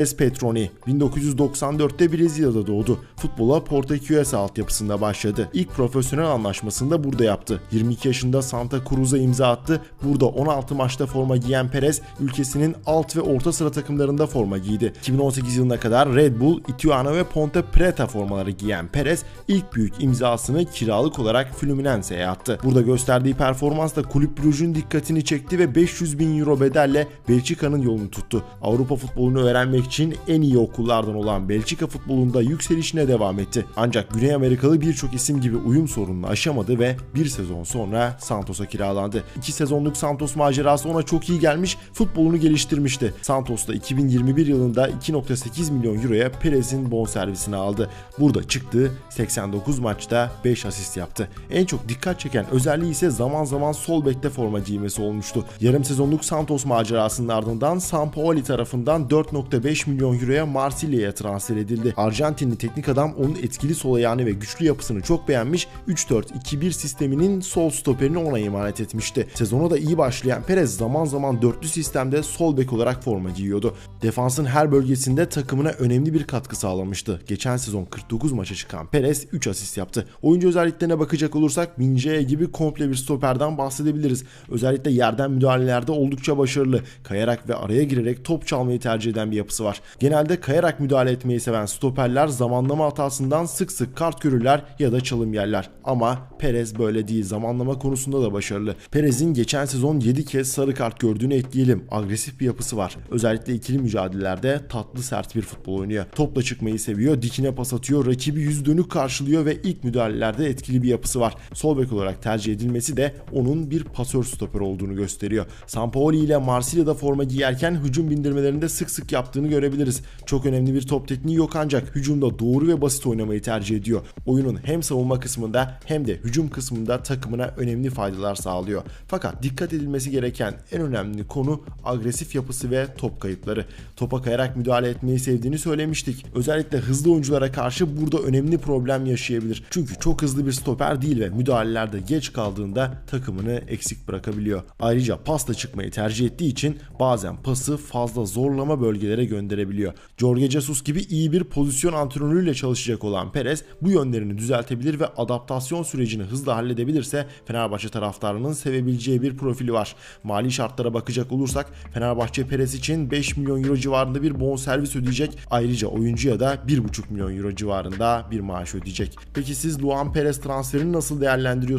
Perez Petroni 1994'te Brezilya'da doğdu. Futbola Portekiuesa altyapısında başladı. İlk profesyonel anlaşmasını da burada yaptı. 22 yaşında Santa Cruz'a imza attı. Burada 16 maçta forma giyen Perez ülkesinin alt ve orta sıra takımlarında forma giydi. 2018 yılına kadar Red Bull, Ituano ve Ponte Preta formaları giyen Perez ilk büyük imzasını kiralık olarak Fluminense'ye attı. Burada gösterdiği performansla kulüp Brugge'ün dikkatini çekti ve 500 bin euro bedelle Belçika'nın yolunu tuttu. Avrupa futbolunu öğrenmek için en iyi okullardan olan Belçika futbolunda yükselişine devam etti. Ancak Güney Amerikalı birçok isim gibi uyum sorununu aşamadı ve bir sezon sonra Santos'a kiralandı. İki sezonluk Santos macerası ona çok iyi gelmiş, futbolunu geliştirmişti. Santos'ta 2021 yılında 2.8 milyon euroya Perez'in bonservisini aldı. Burada çıktığı 89 maçta 5 asist yaptı. En çok dikkat çeken özelliği ise zaman zaman sol bekte forma giymesi olmuştu. Yarım sezonluk Santos macerasının ardından Sampaoli tarafından 4.5 milyon euroya Marsilya'ya transfer edildi. Arjantinli teknik adam onun etkili sol ayağını ve güçlü yapısını çok beğenmiş, 3-4-2-1 sisteminin sol stoperini ona emanet etmişti. Sezona da iyi başlayan Perez zaman zaman dörtlü sistemde sol bek olarak forma giyiyordu. Defansın her bölgesinde takımına önemli bir katkı sağlamıştı. Geçen sezon 49 maça çıkan Perez 3 asist yaptı. Oyuncu özelliklerine bakacak olursak Minje gibi komple bir stoperden bahsedebiliriz. Özellikle yerden müdahalelerde oldukça başarılı. Kayarak ve araya girerek top çalmayı tercih eden bir yapısı var. Genelde kayarak müdahale etmeyi seven stoperler zamanlama hatasından sık sık kart görürler ya da çalım yerler. Ama Perez böyle değil. Zamanlama konusunda da başarılı. Perez'in geçen sezon 7 kez sarı kart gördüğünü ekleyelim. Agresif bir yapısı var. Özellikle ikili mücadelelerde tatlı sert bir futbol oynuyor. Topla çıkmayı seviyor, dikine pas atıyor, rakibi yüz dönük karşılıyor ve ilk müdahalelerde etkili bir yapısı var. Sol bek olarak tercih edilmesi de onun bir pasör stoper olduğunu gösteriyor. Sampaoli ile Marsilya'da forma giyerken hücum bindirmelerinde sık sık yaptığını görebiliriz. Çok önemli bir top tekniği yok ancak hücumda doğru ve basit oynamayı tercih ediyor. Oyunun hem savunma kısmında hem de hücum kısmında takımına önemli faydalar sağlıyor. Fakat dikkat edilmesi gereken en önemli konu agresif yapısı ve top kayıpları. Topa kayarak müdahale etmeyi sevdiğini söylemiştik. Özellikle hızlı oyunculara karşı burada önemli problem yaşayabilir. Çünkü çok hızlı bir stoper değil ve müdahalelerde geç kaldığında takımını eksik bırakabiliyor. Ayrıca pasla çıkmayı tercih ettiği için bazen pası fazla zorlama bölgelere gönderebiliyor. Jorge Jesus gibi iyi bir pozisyon antrenörüyle çalışacak olan Perez bu yönlerini düzeltebilir ve adaptasyon sürecini hızla halledebilirse Fenerbahçe taraftarının sevebileceği bir profili var. Mali şartlara bakacak olursak Fenerbahçe Perez için 5 milyon euro civarında bir bonservis ödeyecek. Ayrıca oyuncuya da 1,5 milyon euro civarında bir maaş ödeyecek. Peki siz Luan Perez transferini nasıl değerlendiriyorsunuz?